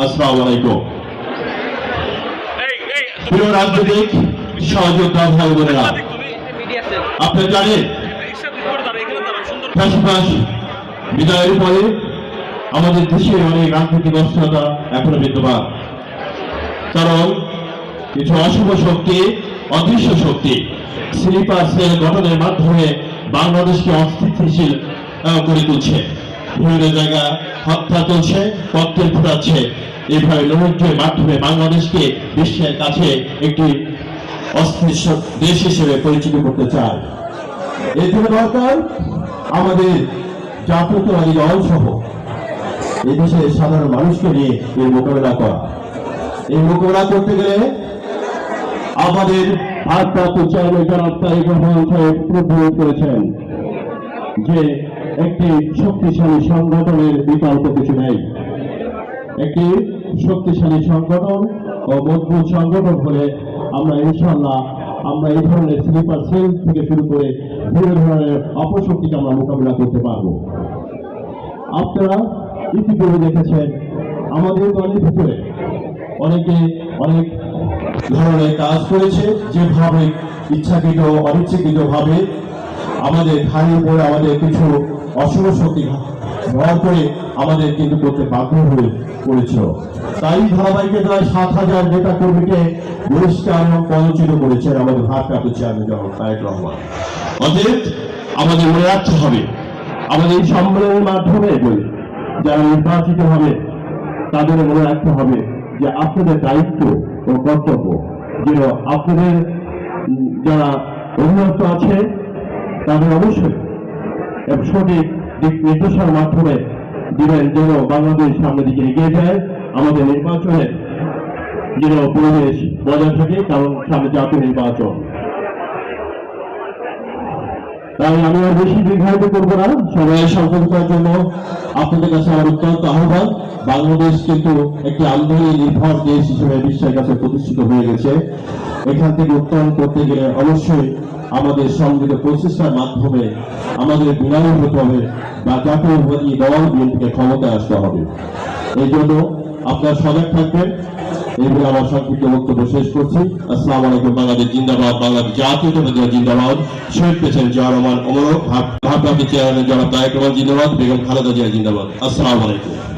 আসসালামু প্রিয় রাজনৈতিক সহযোদ্ধা ভাই বোনেরা তুমি আপনারা জানেন চাষবাস বিদায়ের পরে আমাদের দেশে অনেক রাজনৈতিক অস্থিরতা এখনও বিদ্যমান। কারণ কিছু অশুভ শক্তি, অদৃশ্য শক্তি, স্লিপার সেল গঠনের মাধ্যমে বাংলাদেশকে অস্থিতিশীল করে তুলছে। বিভিন্ন জায়গা হত্যা চলছে রক্তের ফুটাচ্ছে এইভাবে নৈরাজ্যের মাধ্যমে বাংলাদেশকে বিশ্বের কাছে একটি অস্থির দেশ হিসেবে পরিচিত করতে চায়। এর জন্য দরকার আমাদের জাতীয়তাবাদী দল সহ এদেশের সাধারণ মানুষকে নিয়ে এর মোকাবেলা করা। এই মোকাবেলা করতে গেলে আমাদের ভারপ্রাপ্ত চেয়ারম্যান জনাব তারেক রহমান সাহেব করেছেন যে একটি শক্তিশালী সংগঠনের বিকল্প কিছু নেই। একটি শক্তিশালী সংগঠন ও মজবুত সংগঠন হলে আমরা ইনশাল্লাহ আমরা এই ধরনের স্লিপার সেল থেকে শুরু করে বিভিন্ন ধরনের অপশক্তিকে আমরা মোকাবিলা করতে পারব। আপনারা ইতিপূর্বে দেখেছেন, আমাদের দলের ভিতরে অনেকে অনেক ধরনের কাজ করেছে যেভাবে ইচ্ছাকৃত অনিচ্ছাকৃত ভাবে আমাদের ঘাড়ের উপরে আমাদের কিছু অশুভ শক্তি ভর করে আমাদের কিন্তু করতে বাধ্য হয়ে পড়েছিল তাই ধারাবাহিকতায় সাত হাজার নেতা কর্মীকে বহিষ্কার এবং পদচ্যুত করেছেন আমাদের ভারপ্রাপ্ত চেয়ারম্যান জনাব তারেক রহমান। অতএব আমাদের মনে রাখতে হবে, আমাদের এই সম্মেলনের মাধ্যমে বলি, যারা নির্বাচিত হবে, তাদের মনে রাখতে হবে যে আপনাদের দায়িত্ব ও কর্তব্য যে আপনাদের যারা অভিযুক্ত আছে, তাদের অবশ্যই সঠিক দিক নির্দেশনার মাধ্যমে দিবেন যেন বাংলাদেশ সামনের দিকে এগিয়ে যায়। আমাদের নির্বাচনের যেন পরিবেশ বজায় থাকে, কারণ সামনে জাতীয় নির্বাচন। তাই আমি আর বেশি দীর্ঘায়িত করব না। সবাই সংকল্পের জন্য আপনাদের কাছে আমার অত্যন্ত আহ্বান। বাংলাদেশ কিন্তু একটি আমদানি নির্ভর দেশ হিসেবে বিশ্বের কাছে প্রতিষ্ঠিত হয়ে গেছে। এখান থেকে উত্তরণ করতে গেলে অবশ্যই আমাদের সংগঠিত প্রচেষ্টার মাধ্যমে আমাদের বিনয় হতে হবে বা জাতীয়বাদী দল বিএনপিকে ক্ষমতায় আসতে হবে। এই জন্য আপনারা সজাগ থাকবেন। এই বলে আমার সংক্ষিপ্ত বক্তব্য শেষ করছি। আসসালাম আলাইকুম, বাংলাদেশ জিন্দাবাদ, বাংলাদেশ জাতীয় জনতা জিন্দাবাদ। শহীদ পেছেন জিয়া রহমান অমরক ভাবভাবী চেয়ারম্যান জনাব তারেক রহমান জিন্দাবাদ, বেগম খালেদা জিয়া জিন্দাবাদ। আসসালাম আলাইকুম।